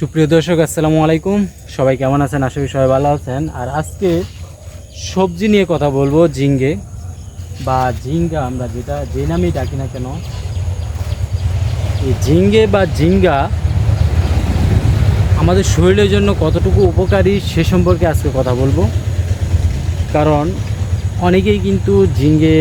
সুপ্রিয় দর্শক, আসসালামু আলাইকুম। সবাই কেমন আছেন? আশা করি সবাই ভালো আছেন। আর আজকে সবজি নিয়ে কথা বলব, ঝিঙ্গে বা ঝিঙ্গা আমরা যেটা, যে নামেই ডাকি না কেন, এই ঝিঙ্গে বা ঝিঙ্গা আমাদের শরীরের জন্য কতটুকু উপকারী সে সম্পর্কে আজকে কথা বলব। কারণ অনেকেই কিন্তু ঝিঙ্গে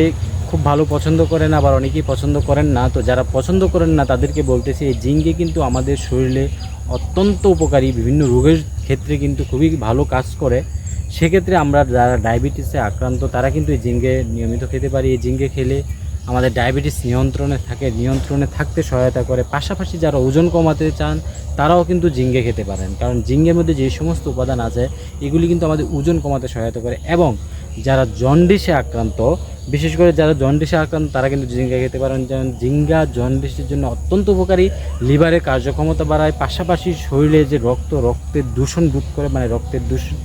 খুব ভালো পছন্দ করেন, আবার অনেকেই পছন্দ করেন না। তো যারা পছন্দ করেন না, তাদেরকে বলতেছি, এই ঝিঙ্গে কিন্তু আমাদের শরীরে অত্যন্ত উপকারী, বিভিন্ন রোগের ক্ষেত্রে কিন্তু খুবই ভালো কাজ করে। সেক্ষেত্রে আমরা যারা ডায়াবেটিসে আক্রান্ত, তারা কিন্তু এই জিঙ্গে নিয়মিত খেতে পারি। এই জিঙ্গে খেলে আমাদের ডায়াবেটিস নিয়ন্ত্রণে থাকে, নিয়ন্ত্রণে থাকতে সহায়তা করে। পাশাপাশি যারা ওজন কমাতে চান, তারাও কিন্তু জিঙ্গে খেতে পারেন। কারণ জিঙ্গের মধ্যে যে সমস্ত উপাদান আছে, এগুলি কিন্তু আমাদের ওজন কমাতে সহায়তা করে। এবং যারা জন্ডিসে আক্রান্ত বিশেষ করে যারা জন্ডিসে আক্রান্ত, তারা কিন্তু ঝিঙ্গা খেতে পারেন যেমন ঝিঙ্গা জন্ডিসের জন্য অত্যন্ত উপকারী। লিভারের কার্যক্ষমতা বাড়ায়, পাশাপাশি শরীরে যে রক্ত, রক্তের দূষণ দূর করে মানে রক্তের দূষণ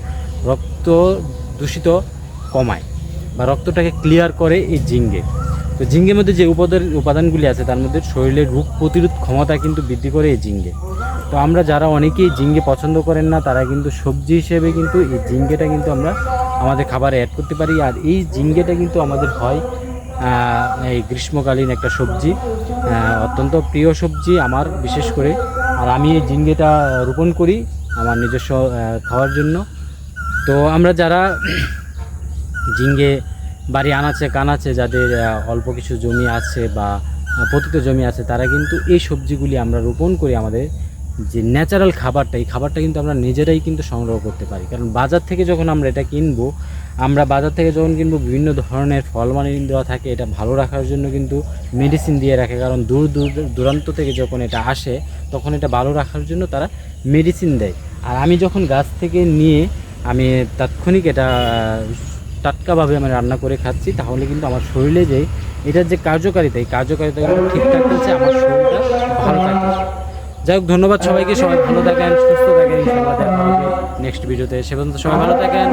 রক্ত দূষিত কমায় বা রক্তটাকে ক্লিয়ার করে এই ঝিঙ্গে তো ঝিঙ্গের মধ্যে যে উপাদান উপাদানগুলি আছে, তার মধ্যে শরীরের রোগ প্রতিরোধ ক্ষমতা কিন্তু বৃদ্ধি করে এই ঝিঙ্গে তো আমরা যারা অনেকেই ঝিঙ্গে পছন্দ করেন না, তারা কিন্তু সবজি হিসেবে কিন্তু এই ঝিঙ্গেটা কিন্তু আমরা আমাদের খাবারে অ্যাড করতে পারি। আর এই ঝিঙ্গেটা কিন্তু আমাদের হয় এই গ্রীষ্মকালীন একটা সবজি অত্যন্ত প্রিয় সবজি আমার বিশেষ করে। আর আমি এই ঝিঙ্গেটা রোপণ করি আমার নিজস্ব খাওয়ার জন্য। তো আমরা যারা ঝিঙ্গে বাড়ি আনাচে কানাচে যাদের অল্প কিছু জমি আছে বা পতিত জমি আছে, তারা কিন্তু এই সবজিগুলি আমরা রোপণ করি আমাদের যে ন্যাচারাল খাবারটা, এই খাবারটা কিন্তু আমরা নিজেরাই কিন্তু সংগ্রহ করতে পারি। কারণ বাজার থেকে যখন আমরা এটা কিনবো, আমরা বাজার থেকে যখন কিনবো, বিভিন্ন ধরনের ফল মানে দেওয়া থাকে। এটা ভালো রাখার জন্য কিন্তু মেডিসিন দিয়ে রাখে। কারণ দূর দূর, দূরান্ত থেকে যখন এটা আসে, তখন এটা ভালো রাখার জন্য তারা মেডিসিন দেয়। আর আমি যখন গাছ থেকে নিয়ে আমি তাৎক্ষণিক এটা, টাটকাভাবে আমি রান্না করে খাচ্ছি, তাহলে কিন্তু আমার শরীরে যে, এটার যে কার্যকারিতা, এই কার্যকারিতা ঠিকঠাক হচ্ছে আমার থাকে যাই হোক, ধন্যবাদ সবাইকে সবাই ভালো থাকেন, সুস্থ থাকেন নেক্সট ভিডিওতে সে পর্যন্ত সবাই ভালো থাকেন।